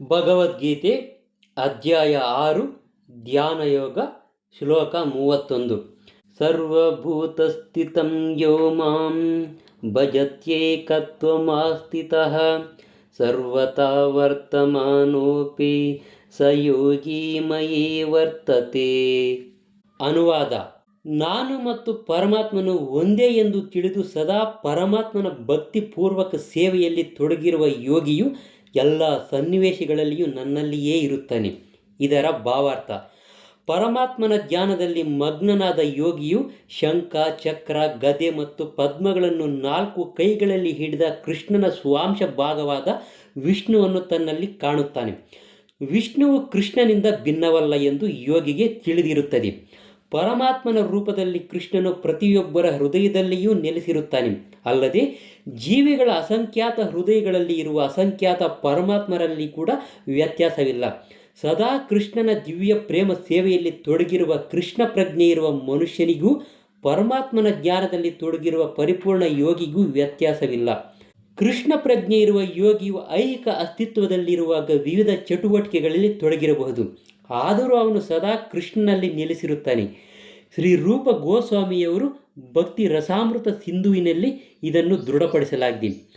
ಭಗವದ್ಗೀತೆ ಅಧ್ಯಾಯ ಆರು, ಧ್ಯಾನಯೋಗ ಶ್ಲೋಕ ಮೂವತ್ತೊಂದು. ಸರ್ವಭೂತಸ್ಥಿತಂ ಯೋ ಮಾಂ ಭಜತ್ಯೇಕತ್ವಮಾಸ್ಥಿತಃ ಸರ್ವತಾ ವರ್ತಮಾನೋಪಿ ಸ ಯೋಗಿ ಮಯೇ ವರ್ತತೆ. ಅನುವಾದ, ನಾನು ಮತ್ತು ಪರಮಾತ್ಮನು ಒಂದೇ ಎಂದು ತಿಳಿದು ಸದಾ ಪರಮಾತ್ಮನ ಭಕ್ತಿಪೂರ್ವಕ ಸೇವೆಯಲ್ಲಿ ತೊಡಗಿರುವ ಯೋಗಿಯು ಎಲ್ಲ ಸನ್ನಿವೇಶಗಳಲ್ಲಿಯೂ ನನ್ನಲ್ಲಿಯೇ ಇರುತ್ತಾನೆ. ಇದರ ಭಾವಾರ್ಥ, ಪರಮಾತ್ಮನ ಧ್ಯಾನದಲ್ಲಿ ಮಗ್ನನಾದ ಯೋಗಿಯು ಶಂಖ, ಚಕ್ರ, ಗದೆ ಮತ್ತು ಪದ್ಮಗಳನ್ನು ನಾಲ್ಕು ಕೈಗಳಲ್ಲಿ ಹಿಡಿದ ಕೃಷ್ಣನ ಸ್ವಾಂಶ ಭಾಗವಾದ ವಿಷ್ಣುವನ್ನು ತನ್ನಲ್ಲಿ ಕಾಣುತ್ತಾನೆ. ವಿಷ್ಣುವು ಕೃಷ್ಣನಿಂದ ಭಿನ್ನವಲ್ಲ ಎಂದು ಯೋಗಿಗೆ ತಿಳಿದಿರುತ್ತದೆ. ಪರಮಾತ್ಮನ ರೂಪದಲ್ಲಿ ಕೃಷ್ಣನು ಪ್ರತಿಯೊಬ್ಬರ ಹೃದಯದಲ್ಲಿಯೂ ನೆಲೆಸಿರುತ್ತಾನೆ. ಅಲ್ಲದೆ ಜೀವಿಗಳ ಅಸಂಖ್ಯಾತ ಹೃದಯಗಳಲ್ಲಿ ಇರುವ ಅಸಂಖ್ಯಾತ ಪರಮಾತ್ಮರಲ್ಲಿ ಕೂಡ ವ್ಯತ್ಯಾಸವಿಲ್ಲ. ಸದಾ ಕೃಷ್ಣನ ದಿವ್ಯ ಪ್ರೇಮ ಸೇವೆಯಲ್ಲಿ ತೊಡಗಿರುವ ಕೃಷ್ಣ ಪ್ರಜ್ಞೆ ಇರುವ ಮನುಷ್ಯನಿಗೂ, ಪರಮಾತ್ಮನ ಜ್ಞಾನದಲ್ಲಿ ತೊಡಗಿರುವ ಪರಿಪೂರ್ಣ ಯೋಗಿಗೂ ವ್ಯತ್ಯಾಸವಿಲ್ಲ. ಕೃಷ್ಣ ಪ್ರಜ್ಞೆ ಇರುವ ಯೋಗಿಯು ಐಹಿಕ ಅಸ್ತಿತ್ವದಲ್ಲಿರುವಾಗ ವಿವಿಧ ಚಟುವಟಿಕೆಗಳಲ್ಲಿ ತೊಡಗಿರಬಹುದು. ಆದರೂ ಅವನು ಸದಾ ಕೃಷ್ಣನಲ್ಲಿ ನೆಲೆಸಿರುತ್ತಾನೆ. ಶ್ರೀ ರೂಪ ಗೋಸ್ವಾಮಿಯವರು ಭಕ್ತಿ ರಸಾಮೃತ ಸಿಂಧುವಿನಲ್ಲಿ ಇದನ್ನು ದೃಢಪಡಿಸಲಾಗಿದೆ.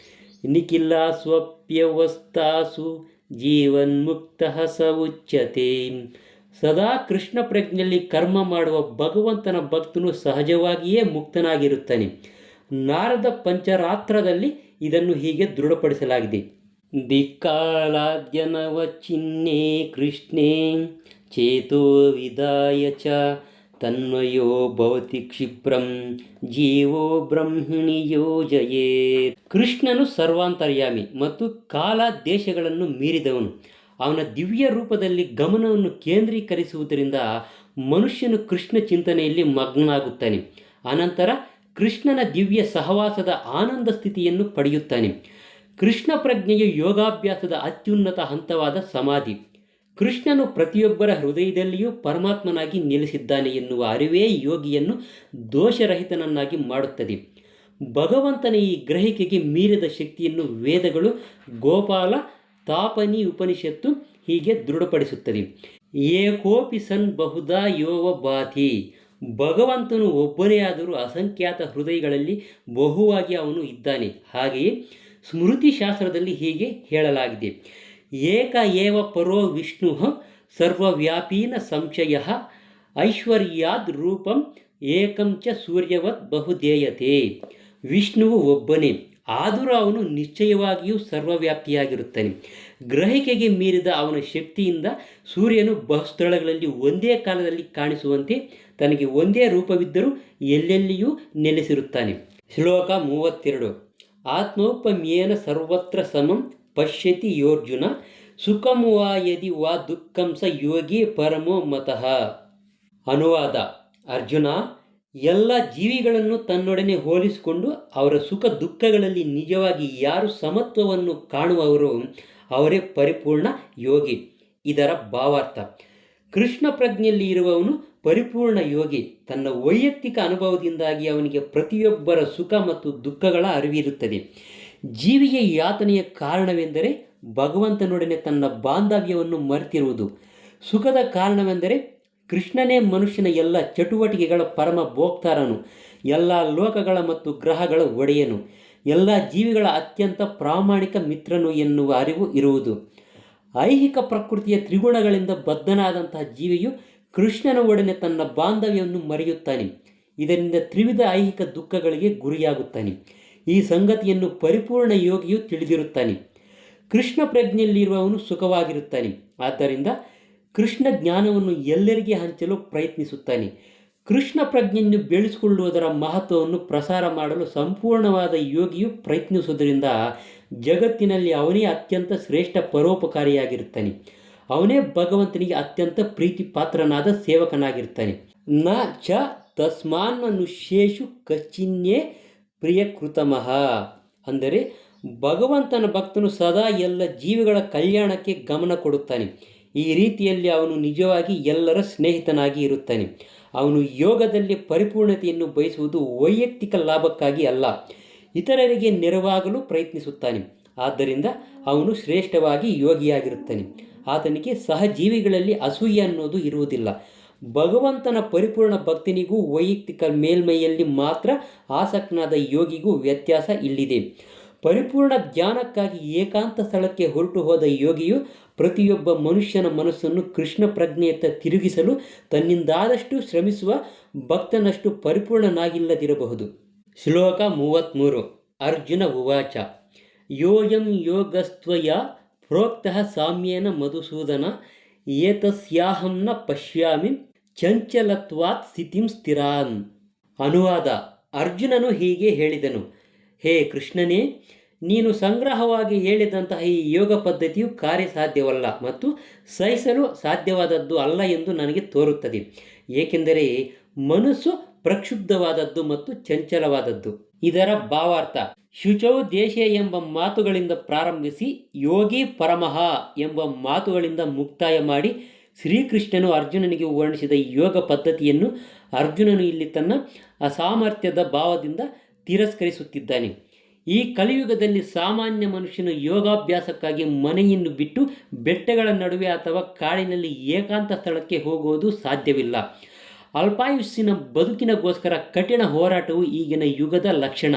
ನಿಖಿಲ ಸ್ವಪ್ಯವಸ್ತಾಸು ಜೀವನ್ಮುಕ್ತ ಸ ಸದಾ ಕೃಷ್ಣ ಪ್ರಜ್ಞೆಯಲ್ಲಿ ಕರ್ಮ ಮಾಡುವ ಭಗವಂತನ ಭಕ್ತನು ಸಹಜವಾಗಿಯೇ ಮುಕ್ತನಾಗಿರುತ್ತಾನೆ. ನಾರದ ಪಂಚರಾತ್ರದಲ್ಲಿ ಇದನ್ನು ಹೀಗೆ ದೃಢಪಡಿಸಲಾಗಿದೆ. ದಿಕ್ಕಾಳಾದ್ಯನವ ಚಿಹ್ನೆ ಕೃಷ್ಣೇ, ಚೇತೋ ವಿದಾಯ ಚ. ತನ್ಮಯೋ ಭವತಿ ಕ್ಷಿಪ್ರಂ, ಜೀವೋ ಬ್ರಹ್ಮಿಣಿ ಯೋಜಯೇ. ಕೃಷ್ಣನು ಸರ್ವಾಂತರ್ಯಾಮಿ ಮತ್ತು ಕಾಲ ದೇಶಗಳನ್ನು ಮೀರಿದವನು. ಅವನ ದಿವ್ಯ ರೂಪದಲ್ಲಿ ಗಮನವನ್ನು ಕೇಂದ್ರೀಕರಿಸುವುದರಿಂದ ಮನುಷ್ಯನು ಕೃಷ್ಣ ಚಿಂತನೆಯಲ್ಲಿ ಮಗ್ನಾಗುತ್ತಾನೆ ಅನಂತರ ಕೃಷ್ಣನ ದಿವ್ಯ ಸಹವಾಸದ ಆನಂದ ಸ್ಥಿತಿಯನ್ನು ಪಡೆಯುತ್ತಾನೆ. ಕೃಷ್ಣ ಪ್ರಜ್ಞೆಯು ಯೋಗಾಭ್ಯಾಸದ ಅತ್ಯುನ್ನತ ಹಂತವಾದ ಸಮಾಧಿ. ಕೃಷ್ಣನು ಪ್ರತಿಯೊಬ್ಬರ ಹೃದಯದಲ್ಲಿಯೂ ಪರಮಾತ್ಮನಾಗಿ ನೆಲೆಸಿದ್ದಾನೆ ಎನ್ನುವ ಅರಿವೇ ಯೋಗಿಯನ್ನು ದೋಷರಹಿತನನ್ನಾಗಿ ಮಾಡುತ್ತದೆ. ಭಗವಂತನ ಈ ಗ್ರಹಿಕೆಗೆ ಮೀರಿದ ಶಕ್ತಿಯನ್ನು ವೇದಗಳು ಗೋಪಾಲ, ತಾಪನಿ ಉಪನಿಷತ್ತು ಹೀಗೆ ದೃಢಪಡಿಸುತ್ತದೆ. ಏಕೋಪಿ ಸನ್ ಬಹುದಾ ಯೋವ ಬಾತಿ ಭಗವಂತನು ಒಬ್ಬನೇ ಆದರೂ ಅಸಂಖ್ಯಾತ ಹೃದಯಗಳಲ್ಲಿ ಬಹುವಾಗಿ ಅವನು ಇದ್ದಾನೆ. ಹಾಗೆಯೇ ಸ್ಮೃತಿ ಶಾಸ್ತ್ರದಲ್ಲಿ ಹೀಗೆ ಹೇಳಲಾಗಿದೆ. ಏಕ ಏವ ಪರೋ ವಿಷ್ಣು ಸರ್ವವ್ಯಾಪೀನ ಸಂಶಯ ಐಶ್ವರ್ಯಾದ್ ರೂಪಂ ಏಕಂಚ ಸೂರ್ಯವತ್ ಬಹುಧೇಯತೆ. ವಿಷ್ಣುವು ಒಬ್ಬನೇ, ಆದರೂ ಅವನು ನಿಶ್ಚಯವಾಗಿಯೂ ಸರ್ವವ್ಯಾಪಿಯಾಗಿರುತ್ತಾನೆ ಗ್ರಹಿಕೆಗೆ ಮೀರಿದ ಅವನ ಶಕ್ತಿಯಿಂದ ಸೂರ್ಯನು ಬಹುಸ್ಥಳಗಳಲ್ಲಿ ಒಂದೇ ಕಾಲದಲ್ಲಿ ಕಾಣಿಸುವಂತೆ ತನಗೆ ಒಂದೇ ರೂಪವಿದ್ದರೂ ಎಲ್ಲೆಲ್ಲಿಯೂ ನೆಲೆಸಿರುತ್ತಾನೆ. ಶ್ಲೋಕ ಮೂವತ್ತೆರಡು. ಆತ್ಮೌಪಮ್ಯೇನ ಸರ್ವತ್ರ ಸಮಂ ಪಶ್ಯತಿ ಯೋರ್ಜುನ ಸುಖಂ ವಾ ಯದಿ ವಾ ದುಃಖಂ ಯೋಗಿ ಪರಮೋ ಮತಃ. ಅನುವಾದ, ಅರ್ಜುನ, ಎಲ್ಲ ಜೀವಿಗಳನ್ನು ತನ್ನೊಡನೆ ಹೋಲಿಸಿಕೊಂಡು ಅವರ ಸುಖ ದುಃಖಗಳಲ್ಲಿ ನಿಜವಾಗಿ ಯಾರು ಸಮತ್ವವನ್ನು ಕಾಣುವವರು ಅವರೇ ಪರಿಪೂರ್ಣ ಯೋಗಿ. ಇದರ ಭಾವಾರ್ಥ, ಕೃಷ್ಣ ಪ್ರಜ್ಞೆಯಲ್ಲಿ ಇರುವವನು ಪರಿಪೂರ್ಣ ಯೋಗಿ. ತನ್ನ ವೈಯಕ್ತಿಕ ಅನುಭವದಿಂದಾಗಿ ಅವನಿಗೆ ಪ್ರತಿಯೊಬ್ಬರ ಸುಖ ಮತ್ತು ದುಃಖಗಳ ಅರಿವಿರುತ್ತದೆ. ಜೀವಿಗೆ ಯಾತನೆಯ ಕಾರಣವೆಂದರೆ ಭಗವಂತನೊಡನೆ ತನ್ನ ಬಾಂಧವ್ಯವನ್ನು ಮರೆತಿರುವುದು. ಸುಖದ ಕಾರಣವೆಂದರೆ ಕೃಷ್ಣನೇ ಮನುಷ್ಯನ ಎಲ್ಲ ಚಟುವಟಿಕೆಗಳ ಪರಮ ಭೋಕ್ತಾರನು, ಎಲ್ಲ ಲೋಕಗಳ ಮತ್ತು ಗ್ರಹಗಳ ಒಡೆಯನು, ಎಲ್ಲ ಜೀವಿಗಳ ಅತ್ಯಂತ ಪ್ರಾಮಾಣಿಕ ಮಿತ್ರನು ಎನ್ನುವ ಅರಿವು ಇರುವುದು. ಐಹಿಕ ಪ್ರಕೃತಿಯ ತ್ರಿಗುಣಗಳಿಂದ ಬದ್ಧನಾದಂತಹ ಜೀವಿಯು ಕೃಷ್ಣನ ಒಡನೆ ತನ್ನ ಬಾಂಧವ್ಯವನ್ನು ಮರೆಯುತ್ತಾನೆ. ಇದರಿಂದ ತ್ರಿವಿಧ ಐಹಿಕ ದುಃಖಗಳಿಗೆ ಗುರಿಯಾಗುತ್ತಾನೆ. ಈ ಸಂಗತಿಯನ್ನು ಪರಿಪೂರ್ಣ ಯೋಗಿಯು ತಿಳಿದಿರುತ್ತಾನೆ. ಕೃಷ್ಣ ಪ್ರಜ್ಞೆಯಲ್ಲಿರುವವನು ಸುಖವಾಗಿರುತ್ತಾನೆ. ಆದ್ದರಿಂದ ಕೃಷ್ಣ ಜ್ಞಾನವನ್ನು ಎಲ್ಲರಿಗೆ ಹಂಚಲು ಪ್ರಯತ್ನಿಸುತ್ತಾನೆ. ಕೃಷ್ಣ ಪ್ರಜ್ಞೆಯನ್ನು ಬೆಳೆಸಿಕೊಳ್ಳುವುದರ ಮಹತ್ವವನ್ನು ಪ್ರಸಾರ ಮಾಡಲು ಸಂಪೂರ್ಣವಾದ ಯೋಗಿಯು ಪ್ರಯತ್ನಿಸುವುದರಿಂದ ಜಗತ್ತಿನಲ್ಲಿ ಅವನೇ ಅತ್ಯಂತ ಶ್ರೇಷ್ಠ ಪರೋಪಕಾರಿಯಾಗಿರುತ್ತಾನೆ. ಅವನೇ ಭಗವಂತನಿಗೆ ಅತ್ಯಂತ ಪ್ರೀತಿ ಪಾತ್ರನಾದ ಸೇವಕನಾಗಿರ್ತಾನೆ ನ ಚ ತಸ್ಮಾನ್ ತಸ್ಮಾನ್ಮನುಷ್ಯೇಶು ಕಚ್ಚಿನ್ಯೇ ಪ್ರಿಯಕೃತಮಃ. ಅಂದರೆ ಭಗವಂತನ ಭಕ್ತನು ಸದಾ ಎಲ್ಲ ಜೀವಿಗಳ ಕಲ್ಯಾಣಕ್ಕೆ ಗಮನ ಕೊಡುತ್ತಾನೆ. ಈ ರೀತಿಯಲ್ಲಿ ಅವನು ನಿಜವಾಗಿ ಎಲ್ಲರ ಸ್ನೇಹಿತನಾಗಿ ಇರುತ್ತಾನೆ. ಅವನು ಯೋಗದಲ್ಲಿ ಪರಿಪೂರ್ಣತೆಯನ್ನು ಬಯಸುವುದು ವೈಯಕ್ತಿಕ ಲಾಭಕ್ಕಾಗಿ ಅಲ್ಲ, ಇತರರಿಗೆ ನೆರವಾಗಲು ಪ್ರಯತ್ನಿಸುತ್ತಾನೆ. ಆದ್ದರಿಂದ ಅವನು ಶ್ರೇಷ್ಠವಾಗಿ ಯೋಗಿಯಾಗಿರುತ್ತಾನೆ. ಆತನಿಗೆ ಸಹಜೀವಿಗಳಲ್ಲಿ ಅಸೂಯೆ ಅನ್ನೋದು ಇರುವುದಿಲ್ಲ. ಭಗವಂತನ ಪರಿಪೂರ್ಣ ಭಕ್ತಿನಿಗೂ ವೈಯಕ್ತಿಕ ಮೇಲ್ಮೈಯಲ್ಲಿ ಮಾತ್ರ ಆಸಕ್ತನಾದ ಯೋಗಿಗೂ ವ್ಯತ್ಯಾಸ ಇಲ್ಲಿದೆ. ಪರಿಪೂರ್ಣ ಧ್ಯಾನಕ್ಕಾಗಿ ಏಕಾಂತ ಸ್ಥಳಕ್ಕೆ ಹೊರಟು ಹೋದ ಯೋಗಿಯು ಪ್ರತಿಯೊಬ್ಬ ಮನುಷ್ಯನ ಮನಸ್ಸನ್ನು ಕೃಷ್ಣ ಪ್ರಜ್ಞೆಯತ್ತ ತಿರುಗಿಸಲು ತನ್ನಿಂದಾದಷ್ಟು ಶ್ರಮಿಸುವ ಭಕ್ತನಷ್ಟು ಪರಿಪೂರ್ಣನಾಗಿಲ್ಲದಿರಬಹುದು. ಶ್ಲೋಕ ಮೂವತ್ತ್ಮೂರು ಅರ್ಜುನ ಉವಾಚ. ಯೋಯಂ ಯೋಗಸ್ತ್ವಯ ಪ್ರೋಕ್ತಃ ಸಾಮ್ಯೇನ ಮಧುಸೂದನ ಏತಸ್ಯಾಹಂನ ಪಶ್ಯಾಮಿ ಚಂಚಲತ್ವಾತ್ ಸ್ಥಿತಿಂ ಸ್ಥಿರಾನ್. ಅನುವಾದ. ಅರ್ಜುನನು ಹೀಗೆ ಹೇಳಿದನು. ಹೇ ಕೃಷ್ಣನೇ, ನೀನು ಸಂಗ್ರಹವಾಗಿ ಹೇಳಿದಂತಹ ಈ ಯೋಗ ಪದ್ಧತಿಯು ಕಾರ್ಯಸಾಧ್ಯವಲ್ಲ ಮತ್ತು ಸಹಿಸಲು ಸಾಧ್ಯವಾದದ್ದು ಅಲ್ಲ ಎಂದು ನನಗೆ ತೋರುತ್ತದೆ. ಏಕೆಂದರೆ ಮನಸ್ಸು ಪ್ರಕ್ಷುಬ್ಧವಾದದ್ದು ಮತ್ತು ಚಂಚಲವಾದದ್ದು. ಇದರ ಭಾವಾರ್ಥ, ಶುಚೌ ದೇಶ ಎಂಬ ಮಾತುಗಳಿಂದ ಪ್ರಾರಂಭಿಸಿ ಯೋಗಿ ಪರಮಃ ಎಂಬ ಮಾತುಗಳಿಂದ ಮುಕ್ತಾಯ ಮಾಡಿ ಶ್ರೀಕೃಷ್ಣನು ಅರ್ಜುನನಿಗೆ ವರ್ಣಿಸಿದ ಯೋಗ ಪದ್ಧತಿಯನ್ನು ಅರ್ಜುನನು ಇಲ್ಲಿ ತನ್ನ ಅಸಾಮರ್ಥ್ಯದ ಭಾವದಿಂದ ತಿರಸ್ಕರಿಸುತ್ತಿದ್ದಾನೆ. ಈ ಕಲಿಯುಗದಲ್ಲಿ ಸಾಮಾನ್ಯ ಮನುಷ್ಯನು ಯೋಗಾಭ್ಯಾಸಕ್ಕಾಗಿ ಮನೆಯನ್ನು ಬಿಟ್ಟು ಬೆಟ್ಟಗಳ ನಡುವೆ ಅಥವಾ ಕಾಡಿನಲ್ಲಿ ಏಕಾಂತ ಸ್ಥಳಕ್ಕೆ ಹೋಗುವುದು ಸಾಧ್ಯವಿಲ್ಲ. ಅಲ್ಪಾಯುಸ್ಸಿನ ಬದುಕಿನಗೋಸ್ಕರ ಕಠಿಣ ಹೋರಾಟವು ಈಗಿನ ಯುಗದ ಲಕ್ಷಣ.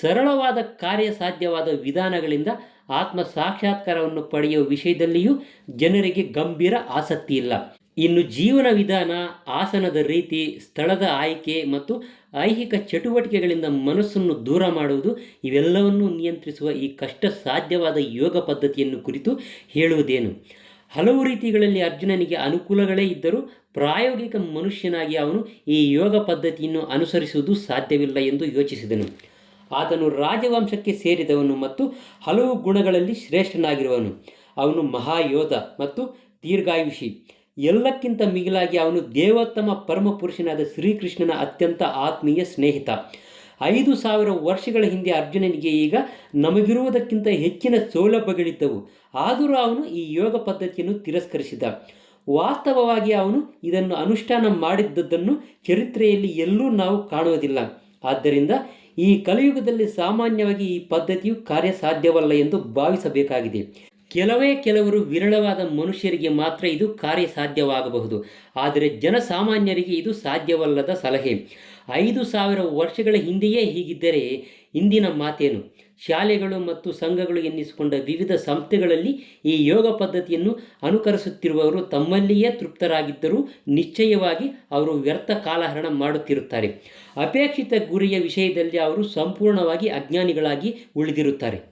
ಸರಳವಾದ ಕಾರ್ಯಸಾಧ್ಯವಾದ ವಿಧಾನಗಳಿಂದ ಆತ್ಮ ಸಾಕ್ಷಾತ್ಕಾರವನ್ನು ಪಡೆಯುವ ವಿಷಯದಲ್ಲಿಯೂ ಜನರಿಗೆ ಗಂಭೀರ ಆಸಕ್ತಿ ಇಲ್ಲ. ಇನ್ನು ಜೀವನ ವಿಧಾನ, ಆಸನದ ರೀತಿ, ಸ್ಥಳದ ಆಯ್ಕೆ ಮತ್ತು ಐಹಿಕ ಚಟುವಟಿಕೆಗಳಿಂದ ಮನಸ್ಸನ್ನು ದೂರ ಮಾಡುವುದು ಇವೆಲ್ಲವನ್ನು ನಿಯಂತ್ರಿಸುವ ಈ ಕಷ್ಟ ಸಾಧ್ಯವಾದ ಯೋಗ ಪದ್ಧತಿಯನ್ನು ಕುರಿತು ಹೇಳುವುದೇನು? ಹಲವು ರೀತಿಗಳಲ್ಲಿ ಅರ್ಜುನನಿಗೆ ಅನುಕೂಲಗಳೇ ಇದ್ದರೂ ಪ್ರಾಯೋಗಿಕ ಮನುಷ್ಯನಾಗಿ ಅವನು ಈ ಯೋಗ ಪದ್ಧತಿಯನ್ನು ಅನುಸರಿಸುವುದು ಸಾಧ್ಯವಿಲ್ಲ ಎಂದು ಯೋಚಿಸಿದನು. ಆತನು ರಾಜವಂಶಕ್ಕೆ ಸೇರಿದವನು ಮತ್ತು ಹಲವು ಗುಣಗಳಲ್ಲಿ ಶ್ರೇಷ್ಠನಾಗಿರುವನು. ಅವನು ಮಹಾಯೋಧ ಮತ್ತು ದೀರ್ಘಾಯುಷಿ. ಎಲ್ಲಕ್ಕಿಂತ ಮಿಗಿಲಾಗಿ ಅವನು ದೇವೋತ್ತಮ ಪರಮಪುರುಷನಾದ ಶ್ರೀಕೃಷ್ಣನ ಅತ್ಯಂತ ಆತ್ಮೀಯ ಸ್ನೇಹಿತ. ಐದು ಸಾವಿರ ವರ್ಷಗಳ ಹಿಂದೆ ಅರ್ಜುನನಿಗೆ ಈಗ ನಮಗಿರುವುದಕ್ಕಿಂತ ಹೆಚ್ಚಿನ ಸೌಲಭ್ಯಗಳಿದ್ದವು. ಆದರೂ ಅವನು ಈ ಯೋಗ ಪದ್ಧತಿಯನ್ನು ತಿರಸ್ಕರಿಸಿದ. ವಾಸ್ತವವಾಗಿ ಅವನು ಇದನ್ನು ಅನುಷ್ಠಾನ ಮಾಡಿದ್ದದ್ದನ್ನು ಚರಿತ್ರೆಯಲ್ಲಿ ಎಲ್ಲೂ ನಾವು ಕಾಣುವುದಿಲ್ಲ. ಆದ್ದರಿಂದ ಈ ಕಲಿಯುಗದಲ್ಲಿ ಸಾಮಾನ್ಯವಾಗಿ ಈ ಪದ್ಧತಿಯು ಕಾರ್ಯಸಾಧ್ಯವಲ್ಲ ಎಂದು ಭಾವಿಸಬೇಕಾಗಿದೆ. ಕೆಲವೇ ಕೆಲವರು ವಿರಳವಾದ ಮನುಷ್ಯರಿಗೆ ಮಾತ್ರ ಇದು ಕಾರ್ಯಸಾಧ್ಯವಾಗಬಹುದು. ಆದರೆ ಜನಸಾಮಾನ್ಯರಿಗೆ ಇದು ಸಾಧ್ಯವಲ್ಲದ ಸಲಹೆ. ಐದು ಸಾವಿರ ವರ್ಷಗಳ ಹಿಂದೆಯೇ ಹೀಗಿದ್ದರೆ ಇಂದಿನ ಮಾತೇನು? ಶಾಲೆಗಳು ಮತ್ತು ಸಂಘಗಳು ಎನ್ನಿಸಿಕೊಂಡ ವಿವಿಧ ಸಂಸ್ಥೆಗಳಲ್ಲಿ ಈ ಯೋಗ ಪದ್ಧತಿಯನ್ನು ಅನುಕರಿಸುತ್ತಿರುವವರು ತಮ್ಮಲ್ಲಿಯೇ ತೃಪ್ತರಾಗಿದ್ದರೂ ನಿಶ್ಚಯವಾಗಿ ಅವರು ವ್ಯರ್ಥ ಕಾಲಹರಣ ಮಾಡುತ್ತಿರುತ್ತಾರೆ. ಅಪೇಕ್ಷಿತ ಗುರಿಯ ವಿಷಯದಲ್ಲಿ ಅವರು ಸಂಪೂರ್ಣವಾಗಿ ಅಜ್ಞಾನಿಗಳಾಗಿ ಉಳಿದಿರುತ್ತಾರೆ.